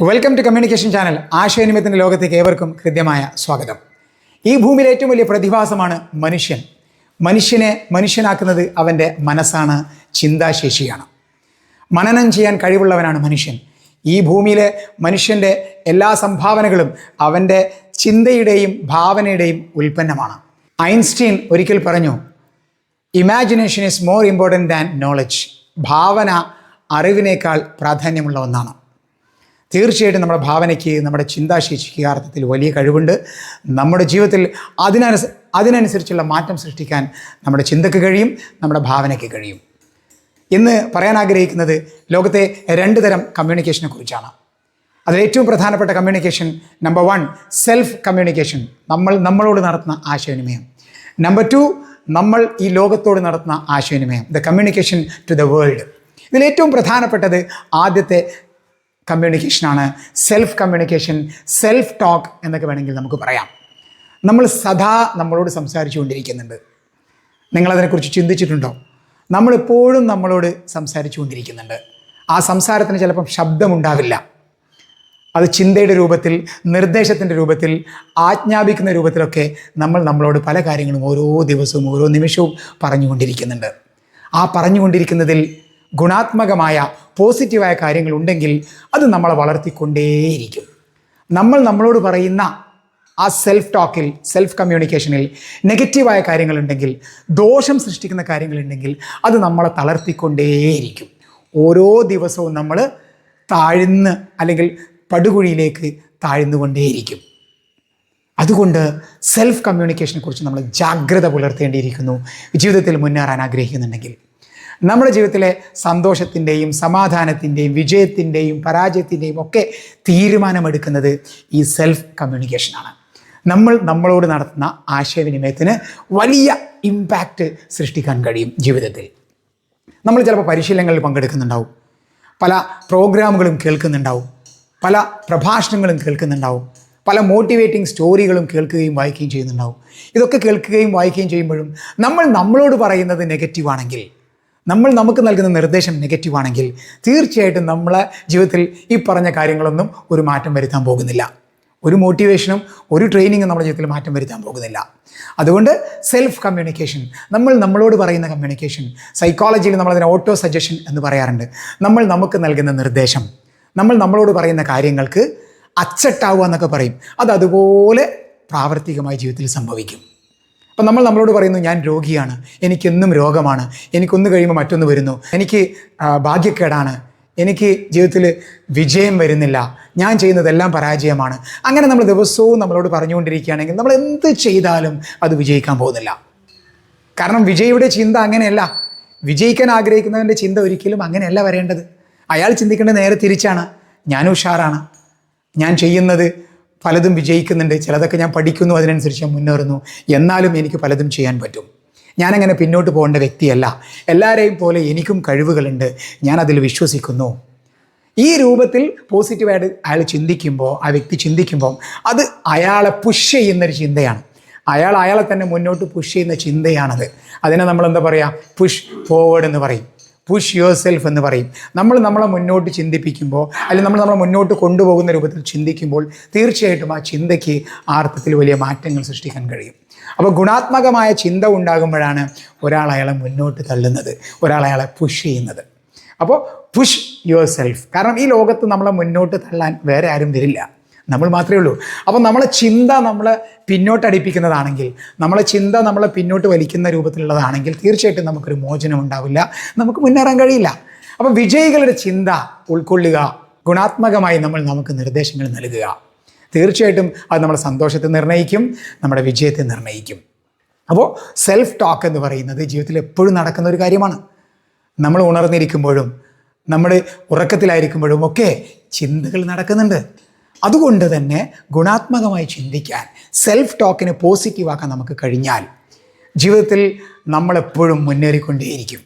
Welcome to communication channel ആശയവിനിമയത്തിന്റെ ലോകത്തേക്ക് ഏവർക്കും ഹൃദ്യമായ സ്വാഗതം. ഈ ഭൂമിയിലെ ഏറ്റവും വലിയ പ്രതിഭാസമാണ് മനുഷ്യൻ. മനുഷ്യനെ മനുഷ്യനാക്കുന്നത് അവന്റെ മനസ്സാണ് ചിന്താശേഷിയാണ്. മനനം ചെയ്യാൻ കഴിവുള്ളവനാണ് മനുഷ്യൻ. ഈ ഭൂമിയിലെ മനുഷ്യന്റെ എല്ലാ സംഭാവനകളും അവന്റെ ചിന്തയുടെയും ഭാവനയുടെയും ഉൽപ്പന്നമാണ്. ഐൻസ്റ്റീൻ ഒരിക്കൽ പറഞ്ഞു imagination is more important than knowledge ഭാവന അറിവിനേക്കാൾ പ്രാധാന്യമുള്ള ഒന്നാണ്. തീർച്ചയായിട്ടും നമ്മുടെ ഭാവനയ്ക്ക് നമ്മുടെ ചിന്താശേഷിക്ക് യഥാർത്ഥത്തിൽ വലിയ കഴിവുണ്ട്. നമ്മുടെ ജീവിതത്തിൽ അതിനനുസ അതിനനുസരിച്ചുള്ള മാറ്റം സൃഷ്ടിക്കാൻ നമ്മുടെ ചിന്തയ്ക്ക് കഴിയും നമ്മുടെ ഭാവനയ്ക്ക് കഴിയും. ഇന്ന് പറയാൻ ആഗ്രഹിക്കുന്നത് ലോകത്തെ രണ്ട് തരം കമ്മ്യൂണിക്കേഷനെ കുറിച്ചാണ്. അതിൽ ഏറ്റവും പ്രധാനപ്പെട്ട communication number one self communication നമ്മൾ നമ്മളോട് നടത്തുന്ന ആശയവിനിമയം. നമ്പർ ടു നമ്മൾ ഈ ലോകത്തോട് നടത്തുന്ന ആശയവിനിമയം. The communication to the world ഇതിൽ ഏറ്റവും പ്രധാനപ്പെട്ടത് ആദ്യത്തെ കമ്മ്യൂണിക്കേഷനാണ് സെൽഫ് കമ്മ്യൂണിക്കേഷൻ സെൽഫ് ടോക്ക് എന്നൊക്കെ വേണമെങ്കിൽ നമുക്ക് പറയാം. നമ്മൾ സദാ നമ്മളോട് സംസാരിച്ചു കൊണ്ടിരിക്കുന്നുണ്ട് നിങ്ങളതിനെക്കുറിച്ച് ചിന്തിച്ചിട്ടുണ്ടോ? നമ്മളെപ്പോഴും നമ്മളോട് സംസാരിച്ചു കൊണ്ടിരിക്കുന്നുണ്ട് ആ സംസാരത്തിന് ചിലപ്പം ശബ്ദമുണ്ടാവില്ല. അത് ചിന്തയുടെ രൂപത്തിൽ നിർദ്ദേശത്തിന്റെ രൂപത്തിൽ ആജ്ഞാപിക്കുന്ന രൂപത്തിലൊക്കെ നമ്മൾ നമ്മളോട് പല കാര്യങ്ങളും ഓരോ ദിവസവും ഓരോ നിമിഷവും പറഞ്ഞുകൊണ്ടിരിക്കുന്നുണ്ട്. ആ പറഞ്ഞുകൊണ്ടിരിക്കുന്നതിൽ ഗുണാത്മകമായ പോസിറ്റീവായ കാര്യങ്ങളുണ്ടെങ്കിൽ അത് നമ്മളെ വളർത്തിക്കൊണ്ടേയിരിക്കും. നമ്മൾ നമ്മളോട് പറയുന്ന ആ സെൽഫ് ടോക്കിൽ സെൽഫ് കമ്മ്യൂണിക്കേഷനിൽ നെഗറ്റീവായ കാര്യങ്ങളുണ്ടെങ്കിൽ ദോഷം സൃഷ്ടിക്കുന്ന കാര്യങ്ങളുണ്ടെങ്കിൽ അത് നമ്മളെ തളർത്തിക്കൊണ്ടേയിരിക്കും. ഓരോ ദിവസവും നമ്മൾ താഴ്ന്ന് അല്ലെങ്കിൽ പടുകുഴിയിലേക്ക് താഴ്ന്നുകൊണ്ടേയിരിക്കും. അതുകൊണ്ട് സെൽഫ് കമ്മ്യൂണിക്കേഷനെ കുറിച്ച് നമ്മൾ ജാഗ്രത പുലർത്തേണ്ടിയിരിക്കുന്നു. ജീവിതത്തിൽ മുന്നേറാൻ ആഗ്രഹിക്കുന്നുണ്ടെങ്കിൽ. നമ്മുടെ ജീവിതത്തിലെ സന്തോഷത്തിന്റെയും സമാധാനത്തിന്റെയും വിജയത്തിന്റെയും പരാജയത്തിന്റെയും ഒക്കെ തീരുമാനമെടുക്കുന്നത് ഈ സെൽഫ് കമ്മ്യൂണിക്കേഷനാണ് നമ്മൾ നമ്മളോട് നടത്തുന്ന ആശയവിനിമയത്തിന് വലിയ ഇമ്പാക്റ്റ് സൃഷ്ടിക്കാൻ കഴിയും ജീവിതത്തിൽ. നമ്മൾ ചിലപ്പോൾ പരിശീലനങ്ങളിൽ പങ്കെടുക്കുന്നുണ്ടാവും. പല പ്രോഗ്രാമുകളും കേൾക്കുന്നുണ്ടാവും. പല പ്രഭാഷണങ്ങളും കേൾക്കുന്നുണ്ടാവും. പല മോട്ടിവേറ്റിംഗ് സ്റ്റോറികളും കേൾക്കുകയും വായിക്കുകയും ചെയ്യുന്നുണ്ടാവും. ഇതൊക്കെ കേൾക്കുകയും വായിക്കുകയും ചെയ്യുമ്പോഴും നമ്മൾ നമ്മളോട് പറയുന്നത് നെഗറ്റീവ് ആണെങ്കിൽ നമ്മൾ നമുക്ക് നൽകുന്ന നിർദ്ദേശം നെഗറ്റീവ് ആണെങ്കിൽ തീർച്ചയായിട്ടും നമ്മളെ ജീവിതത്തിൽ ഈ പറഞ്ഞ കാര്യങ്ങളൊന്നും ഒരു മാറ്റം വരുത്താൻ പോകുന്നില്ല. ഒരു മോട്ടിവേഷനും ഒരു ട്രെയിനിങ്ങും നമ്മുടെ ജീവിതത്തിൽ മാറ്റം വരുത്താൻ പോകുന്നില്ല. അതുകൊണ്ട് സെൽഫ് കമ്മ്യൂണിക്കേഷൻ നമ്മൾ നമ്മളോട് പറയുന്ന കമ്മ്യൂണിക്കേഷൻ സൈക്കോളജിയിൽ നമ്മളതിനെ ഓട്ടോ സജഷൻ എന്ന് പറയാറുണ്ട്. നമ്മൾ നമുക്ക് നൽകുന്ന നിർദ്ദേശം നമ്മൾ നമ്മളോട് പറയുന്ന കാര്യങ്ങൾക്ക് അച്ചട്ടാവുക എന്നൊക്കെ പറയും. അത് അതുപോലെ പ്രാവർത്തികമായി ജീവിതത്തിൽ സംഭവിക്കും. അപ്പം നമ്മൾ നമ്മളോട് പറയുന്നു ഞാൻ രോഗിയാണ്. എനിക്കെന്നും രോഗമാണ്. എനിക്കൊന്ന് കഴിയുമ്പോൾ മറ്റൊന്ന് വരുന്നു. എനിക്ക് ഭാഗ്യക്കേടാണ്. എനിക്ക് ജീവിതത്തിൽ വിജയം വരുന്നില്ല. ഞാൻ ചെയ്യുന്നതെല്ലാം പരാജയമാണ്. അങ്ങനെ നമ്മൾ ദിവസവും നമ്മളോട് പറഞ്ഞുകൊണ്ടിരിക്കുകയാണെങ്കിൽ നമ്മൾ എന്ത് ചെയ്താലും അത് വിജയിക്കാൻ പോകുന്നില്ല. കാരണം വിജയിയുടെ ചിന്ത അങ്ങനെയല്ല. വിജയിക്കാൻ ആഗ്രഹിക്കുന്നവന്റെ ചിന്ത ഒരിക്കലും അങ്ങനെയല്ല വരേണ്ടത്. അയാൾ ചിന്തിക്കേണ്ടത് നേരെ തിരിച്ചാണ്. ഞാൻ ഉഷാറാണ്. ഞാൻ ചെയ്യുന്നത് പലതും വിജയിക്കുന്നുണ്ട് ചിലതൊക്കെ ഞാൻ പഠിക്കുന്നു അതിനനുസരിച്ച് ഞാൻ മുന്നേറുന്നു. എന്നാലും എനിക്ക് പലതും ചെയ്യാൻ പറ്റും. ഞാനങ്ങനെ പിന്നോട്ട് പോകേണ്ട വ്യക്തിയല്ല. എല്ലാവരെയും പോലെ എനിക്കും കഴിവുകളുണ്ട്. ഞാൻ അതിൽ വിശ്വസിക്കുന്നു. ഈ രൂപത്തിൽ പോസിറ്റീവായിട്ട് അയാൾ ചിന്തിക്കുമ്പോൾ ആ വ്യക്തി ചിന്തിക്കുമ്പോൾ അത് അയാളെ പുഷ് ചെയ്യുന്നൊരു ചിന്തയാണ്. അയാൾ അയാളെ തന്നെ മുന്നോട്ട് പുഷ് ചെയ്യുന്ന ചിന്തയാണത്. അതിനെ നമ്മൾ എന്താ പറയുക പുഷ് ഫോർവേഡ് എന്ന് പറയും. പുഷ് യുവർ സെൽഫ് എന്ന് പറയും. നമ്മൾ നമ്മളെ മുന്നോട്ട് ചിന്തിപ്പിക്കുമ്പോൾ അല്ലെങ്കിൽ നമ്മൾ നമ്മളെ മുന്നോട്ട് കൊണ്ടുപോകുന്ന രൂപത്തിൽ ചിന്തിക്കുമ്പോൾ തീർച്ചയായിട്ടും ആ ചിന്തയ്ക്ക് ആർത്ഥത്തിൽ വലിയ മാറ്റങ്ങൾ സൃഷ്ടിക്കാൻ കഴിയും. അപ്പോൾ ഗുണാത്മകമായ ചിന്ത ഉണ്ടാകുമ്പോഴാണ് ഒരാൾ അയാളെ മുന്നോട്ട് തള്ളുന്നത്. ഒരാൾ അയാളെ പുഷ് ചെയ്യുന്നത്. അപ്പോൾ പുഷ് യുവർ സെൽഫ് കാരണം ഈ ലോകത്ത് നമ്മളെ മുന്നോട്ട് തള്ളാൻ വേറെ ആരും വരില്ല. നമ്മൾ മാത്രമേ ഉള്ളൂ. അപ്പോൾ നമ്മളെ ചിന്ത നമ്മളെ പിന്നോട്ടടിപ്പിക്കുന്നതാണെങ്കിൽ നമ്മളെ ചിന്ത നമ്മളെ പിന്നോട്ട് വലിക്കുന്ന രൂപത്തിലുള്ളതാണെങ്കിൽ തീർച്ചയായിട്ടും നമുക്കൊരു മോചനം ഉണ്ടാവില്ല. നമുക്ക് മുന്നേറാൻ കഴിയില്ല. അപ്പോൾ വിജയികളുടെ ചിന്ത ഉൾക്കൊള്ളുക ഗുണാത്മകമായി നമ്മൾ നമുക്ക് നിർദ്ദേശങ്ങൾ നൽകുക. തീർച്ചയായിട്ടും അത് നമ്മുടെ സന്തോഷത്തെ നിർണയിക്കും നമ്മുടെ വിജയത്തെ നിർണയിക്കും അപ്പോൾ സെൽഫ് ടോക്ക് എന്ന് പറയുന്നത് ജീവിതത്തിൽ എപ്പോഴും നടക്കുന്ന ഒരു കാര്യമാണ്. നമ്മൾ ഉണർന്നിരിക്കുമ്പോഴും നമ്മൾ ഉറക്കത്തിലായിരിക്കുമ്പോഴും ഒക്കെ ചിന്തകൾ നടക്കുന്നുണ്ട്. അതുകൊണ്ട് തന്നെ ഗുണാത്മകമായി ചിന്തിക്കാൻ സെൽഫ് ടോക്കിനെ പോസിറ്റീവാക്കാൻ നമുക്ക് കഴിഞ്ഞാൽ ജീവിതത്തിൽ നമ്മളെപ്പോഴും മുന്നേറിക്കൊണ്ടേയിരിക്കും.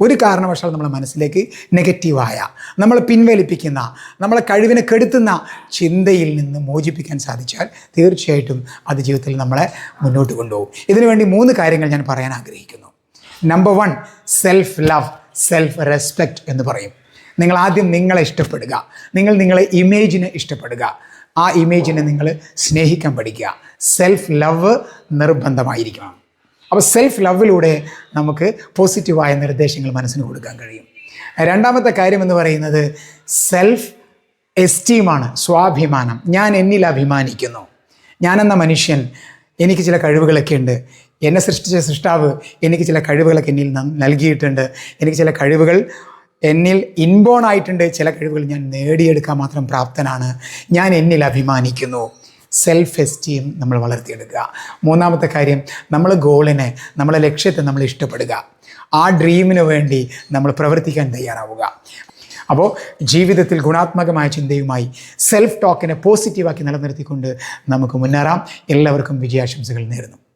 ഒരു കാരണവശാലും നമ്മുടെ മനസ്സിലേക്ക് നെഗറ്റീവായ നമ്മളെ പിൻവലിപ്പിക്കുന്ന നമ്മളെ കഴിവിനെ കെടുത്തുന്ന ചിന്തയിൽ നിന്ന് മോചിപ്പിക്കാൻ സാധിച്ചാൽ തീർച്ചയായിട്ടും അത് ജീവിതത്തിൽ നമ്മളെ മുന്നോട്ട് കൊണ്ടുപോകും. ഇതിനുവേണ്ടി മൂന്ന് കാര്യങ്ങൾ ഞാൻ പറയാൻ ആഗ്രഹിക്കുന്നു. Number one self love self respect എന്ന് പറയും. നിങ്ങൾ ആദ്യം നിങ്ങളെ ഇഷ്ടപ്പെടുക. നിങ്ങൾ നിങ്ങളെ ഇമേജിനെ ഇഷ്ടപ്പെടുക. ആ ഇമേജിനെ നിങ്ങൾ സ്നേഹിക്കാൻ പഠിക്കുക. സെൽഫ് ലവ് നിർബന്ധമായിരിക്കണം. അപ്പോൾ സെൽഫ് ലവിലൂടെ നമുക്ക് പോസിറ്റീവായ നിർദ്ദേശങ്ങൾ മനസ്സിന് കൊടുക്കാൻ കഴിയും. രണ്ടാമത്തെ കാര്യം എന്ന് പറയുന്നത് സെൽഫ് എസ്റ്റീമാണ് സ്വാഭിമാനം. ഞാൻ എന്നിൽ അഭിമാനിക്കുന്നു. ഞാനെന്ന മനുഷ്യൻ എനിക്ക് ചില കഴിവുകളൊക്കെ ഉണ്ട്. എന്നെ സൃഷ്ടിച്ച സൃഷ്ടാവ് എനിക്ക് ചില കഴിവുകളൊക്കെ എന്നിൽ നൽകിയിട്ടുണ്ട്. എനിക്ക് ചില കഴിവുകൾ എന്നിൽ ഇൻബോൺ ആയിട്ടുണ്ട്. ചില കഴിവുകൾ ഞാൻ നേടിയെടുക്കാൻ മാത്രം പ്രാപ്തനാണ്. ഞാൻ എന്നിൽ അഭിമാനിക്കുന്നു. സെൽഫ് എസ്റ്റീം നമ്മൾ വളർത്തിയെടുക്കുക. മൂന്നാമത്തെ കാര്യം നമ്മൾ ഗോളിനെ നമ്മളെ ലക്ഷ്യത്തെ നമ്മൾ ഇഷ്ടപ്പെടുക. ആ ഡ്രീമിന് വേണ്ടി നമ്മൾ പ്രവർത്തിക്കാൻ തയ്യാറാവുക. അപ്പോൾ ജീവിതത്തിൽ ഗുണാത്മകമായ ചിന്തയുമായി സെൽഫ് ടോക്കിനെ പോസിറ്റീവാക്കി നിലനിർത്തിക്കൊണ്ട് നമുക്ക് മുന്നേറാം. എല്ലാവർക്കും വിജയാശംസകൾ നേരുന്നു.